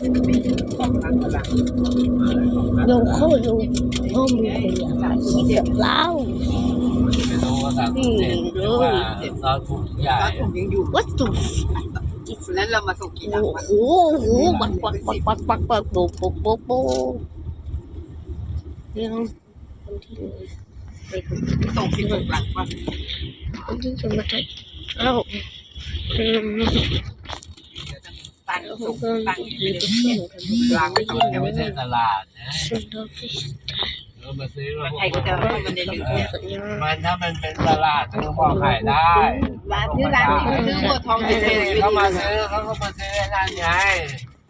ของทางพลังลงเข้าดูห้องมีคนอยากถ่ายคลิปกับเราไม่รู้ว่าสามสิบเจ็ดหรือว่าเราถูกใหญ่ก็ถุงยังอยู่วัตถุแล้วเรามาส่งกี่หลังโอ้วะโหปักปักปักปักปักปักโป๊ะโป๊ะโป๊ะโป๊ะเรื่องคนที่ไปคนส่งสิบหกหลังวะคนที่จะมาถ่ายเอ้าเออตันแล้วส่งก็ตังมีค์ตัวเครื่องกันล้างไม่ต้องมันยังไม่ใช่ตลาดนะเรามาซื้อมาไทยก็จะมันได้อยู่เนี่ยมันถ้ามันเป็นตลาดซื้อพอขายได้ร้านที่ร้านนี้ก็ซื้อบัวทองไปเลยเขามาซื้อเขาก็มาซื้อนั่นไง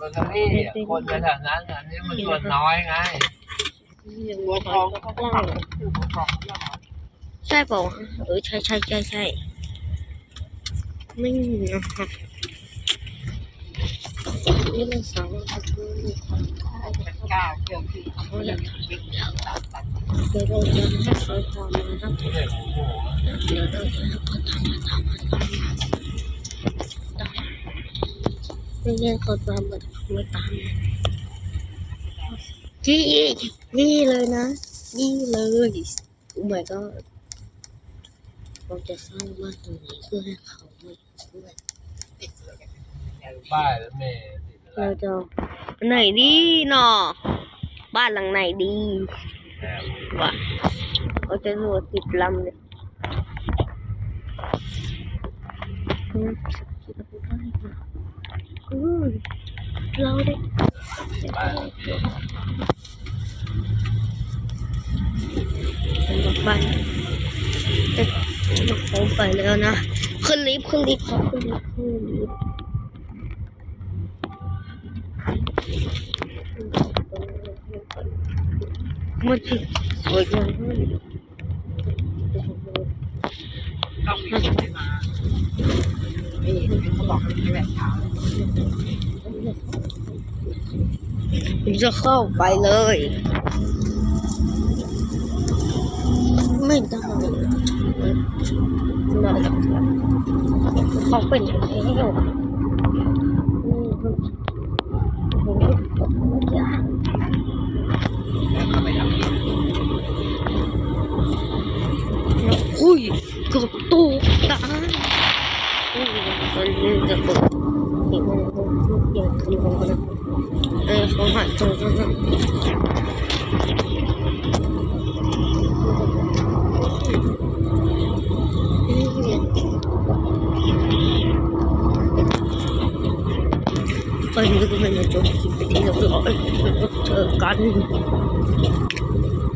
ลอตเตอรี่คนแถวนั้นอันนี้มันส่วนน้อยไงบัวทองก็ต้องฝังคือบัวทองใช่ป่าวะเออใช่ใช่ใช่ใช่ไม่นะคะ นี่เราสามารถทำได้ความค่าเก้าเกี่ยวคือเขาอยากถ่ายตัดตัดเดี๋ยวเราจะให้เขาทำมาครับได้เดี๋ยวเราจะเขาทำมาทำมาทำมาไม่งั้นเขาตามมาไม่ตามที่นี่เลยนะ นี่เลยโอ้ my god เราจะสร้างบ้านตรงนี้เพื่อให้เขาไม่เพื่ดเลย ป้ายแล้วเมย์ติดอะไรเราจะไหนดีเนาะบ้านหลังไหนดีวะเขาจะรวดติดลำเลยอืมอืมเราได้ป้ายแล้วเมย์เป็นรถไฟเอ๊ะรถไฟไปแล้วนะขึ้นลิฟต์ขึ้นลิฟต์ครับขึ้นลิฟต์ขึ้นลิฟต์ มันจิสวยงามต้องมีคนให้มาไม่เขาบอกให้แบบเช้าผมจะเข้าไปเลย ไม่ได้ไม่ได้เขาเป็นแล้วอืม อุ้ยเกือบตกตายอุ้ยมันจะตกอี